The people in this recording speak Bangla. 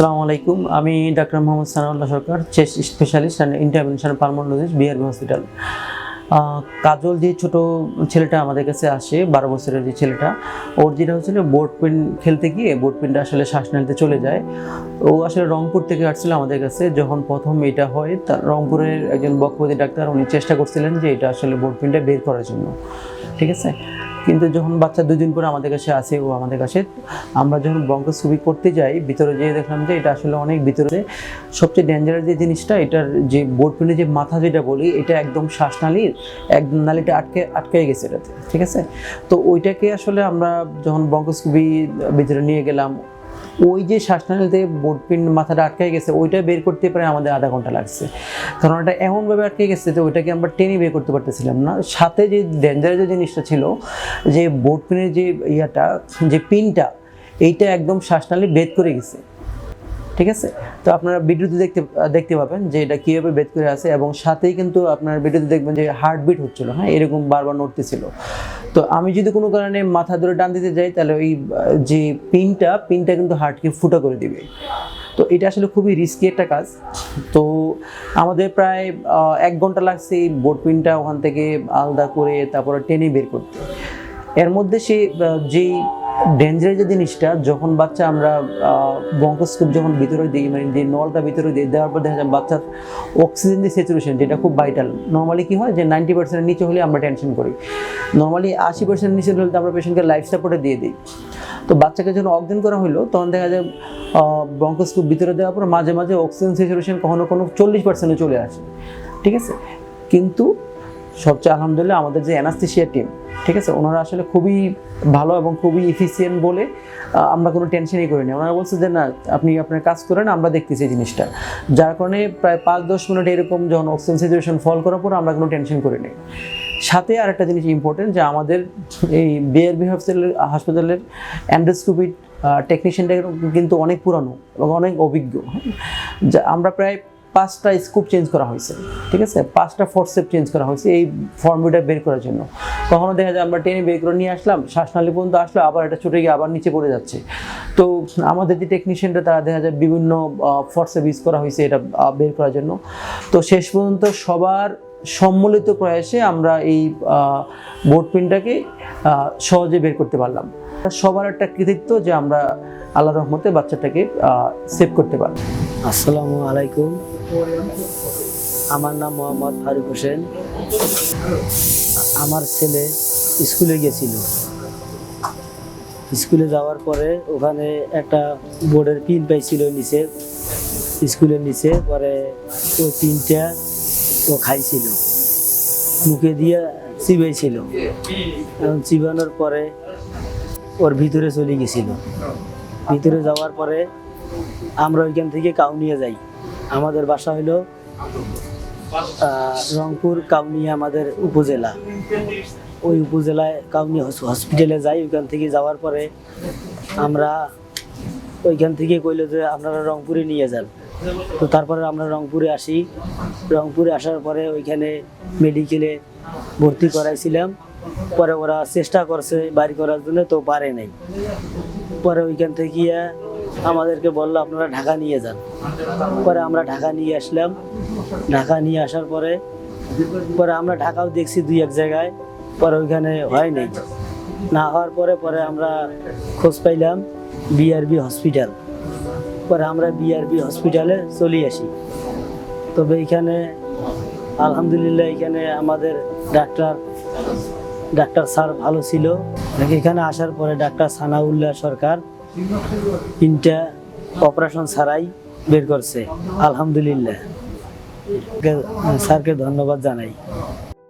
আসসালামু আলাইকুম। আমি doctor Mohammad Sanaullah Sarkar, chest specialist and intervention pulmonologist BRB hospital. Kajal যে ছোট ছেলেটা আমাদের কাছে আসে, বারো বছরের যে ছেলেটা, ওর যেটা হচ্ছিল বোর্ড পেন খেলতে গিয়ে বোর্ড পেনটা আসলে শ্বাস নালতে চলে যায়। ও আসলে রংপুর থেকে আসছিল আমাদের কাছে, যখন প্রথম এটা হয়, তা রংপুরের একজন বক্ষপতি ডাক্তার, উনি চেষ্টা করছিলেন যে এটা আসলে বোর্ড পেনটা বের করার জন্য। ঠিক আছে? কিন্তু যখন বাচ্চা দুদিন পরে আমাদের কাছে আসে, ও আমাদের কাছে, আমরা যখন ব্রঙ্কোস্কোপি করতে যাই, ভিতরে যেয়ে দেখলাম যে এটা আসলে অনেক ভিতরে। সবচেয়ে ডেঞ্জারাস যে জিনিসটা, এটার যে বোর্ড পেনে যে মাথা যেটা বলি, এটা একদম শ্বাসনালীর, একদম নালিটা আটকে আটকে গেছে এটাতে, ঠিক আছে? তো ওইটাকে আসলে আমরা যখন ব্রঙ্কোস্কোপি ভিতরে নিয়ে গেলাম ওই যে শ্বাসনালীতে বোর্ড পিন মাথাটা আটকে গেছে, ওইটা বের করতে পারে আমাদের আধা ঘণ্টা লাগছে। কারণ এটা এমনভাবে আটকে গেছে যে ওইটাকে আমরা টেনে বের করতে পারতেছিলাম না। সাথে যে ডেঞ্জারাস যে জিনিসটা ছিল, যে বোর্ড পিনের যে ইয়াটা, যে পিনটা, এইটা একদম শ্বাসনালী বেদ করে গেছে। ঠিক আছে? তো আপনারা ভিডিওতে দেখতে দেখতে পাবেন যে এটা কীভাবে বেদ করে আছে এবং সাথেই কিন্তু আপনার ভিডিওতে দেখবেন যে হার্টবিট হচ্ছিল হ্যাঁ? এরকম বারবার নড়তেছিল। তো আমি যদি কোনো কারণে মাথা ধরে ডান দিতে যাই, তাহলে ওই যে পিনটা পিনটা কিন্তু হার্টকে ফুটা করে দিবে। তো এটা আসলে খুবই রিস্কি একটা কাজ। তো আমাদের প্রায় এক ঘণ্টা লাগছে এই বোর্ড পিনটা ওখান থেকে আলাদা করে তারপরে টেনে বের করতে। এর মধ্যে সে যেই ডেঞ্জারাস যে জিনিসটা, যখন বাচ্চা আমরা বঙ্কস্কোপ যখন ভিতরে দিই মানে যে নলটা ভিতরে দিই দেওয়ার পর দেখা যায় বাচ্চার অক্সিজেন যে স্যাচুরেশন যেটা খুব ভাইটাল নর্মালি কি হয় যে নাইনটি পার্সেন্টের নিচে হলে আমরা টেনশন করি। নর্মালি আশি পার্সেন্ট নিচে হলে আমরা পেশেন্টকে লাইফ সাপোর্টে দিয়ে দিই। তো বাচ্চাকে যখন অজ্ঞান করা হলো তখন দেখা যায় ব্রঙ্কোস্কোপ ভিতরে দেওয়ার পর মাঝে মাঝে অক্সিজেন স্যাচুরেশন কখনো কোনো চল্লিশ পার্সেন্টে চলে আসে। ঠিক আছে? কিন্তু সবচেয়ে আলহামদুলিল্লাহ আমাদের যে অ্যানাস্থেশিয়া টিম ঠিক আছে? ওনারা আসলে খুবই ভালো এবং খুবই ইফিসিয়েন্ট বলে আমরা কোনো টেনশনই করি করিনি ওনারা বলছে যে, না, আপনি আপনার কাজ করেন, আমরা দেখতেছি এই জিনিসটা। যার কারণে প্রায় পাঁচ দশ মিনিট এরকম যখন অক্সিজেন সিচুয়েশন ফল করার পর আমরা কোনো টেনশন করিনি সাথে আর একটা জিনিস ইম্পর্টেন্ট যে, আমাদের এই বিআরবি হসপিটালের হাসপাতালের অ্যান্ডোস্কোপি টেকনিশিয়ানটা কিন্তু অনেক পুরানো এবং অনেক অভিজ্ঞ? যা আমরা প্রায় পাঁচটা স্কুপ চেঞ্জ করা হয়েছে, ঠিক আছে? পাঁচটা ফোর্সেপ চেঞ্জ করা হয়েছে এই ফর্মুলাটা বের করার জন্য। কখনো দেখা যায় আমরা টেনে বের করে নিয়ে আসলাম শ্বাসনালী পর্যন্ত আসলো, আবার এটা ছুটে গিয়ে আবার নিচে পড়ে যাচ্ছে। তো আমাদের যে টেকনিশিয়ানটা তারা দেখা যায় বিভিন্ন ফোর্সেপ ইউজ করা হয়েছে এটা বের করার জন্য। তো শেষ পর্যন্ত সবার সম্মিলিত প্রয়াসে আমরা এই বোর্ড পিনটাকে সহজে বের করতে পারলাম। সবার একটা কৃতিত্ব যে আমরা আল্লাহ রহমতে বাচ্চাটাকে সেভ করতে পারলাম। আসসালামু আলাইকুম। আমার নাম মোহাম্মদ ফারুক হোসেন। আমার ছেলে স্কুলে গেছিল। স্কুলে যাওয়ার পরে ওখানে একটা বোর্ডের পিন পাইছিল নিচে, স্কুলের নিচে। পরে ওই পিনটা ও খাইছিল। মুখে দিয়ে চিবাইছিল। এবং চিবানোর পরে ওর ভিতরে চলে গেছিল। ভিতরে যাওয়ার পরে আমরা ওইখান থেকে কাউনিয়া যাই। আমাদের বাসা হলো রংপুর কাউনিয়া আমাদের উপজেলা। ওই উপজেলায় কাউনিয়া হস- হসপিটালে যাই, ওইখান থেকে যাওয়ার পরে আমরা ওইখান থেকে কইলো যে আপনারা রংপুরে নিয়ে যান। তো তারপরে আমরা রংপুরে আসি। রংপুরে আসার পরে ওইখানে মেডিকেলে ভর্তি করাইছিলাম। পরে ওরা চেষ্টা করছে বাড়ি করার জন্য, তো পারে নাই। পরে ওইখান থেকে আমাদেরকে বলল, আপনারা ঢাকা নিয়ে যান। পরে আমরা ঢাকা নিয়ে আসলাম। ঢাকা নিয়ে আসার পরে পরে আমরা ঢাকাও দেখছি দুই এক জায়গায়, পরে ওইখানে হয় নাই। না হওয়ার পরে পরে আমরা খোঁজ পাইলাম বিআরবি হসপিটাল। পরে আমরা বিআরবি হসপিটালে চলে আসি। তবে এখানে, আলহামদুলিল্লাহ, এখানে আমাদের ডাক্তার ডাক্তার স্যার ভালো ছিল। এখানে আসার পরে ডাক্তার সানাউল্লাহ সরকার তিনটা অপারেশন ছাড়াই বের করছে। আলহামদুলিল্লাহ। স্যারকে ধন্যবাদ জানাই।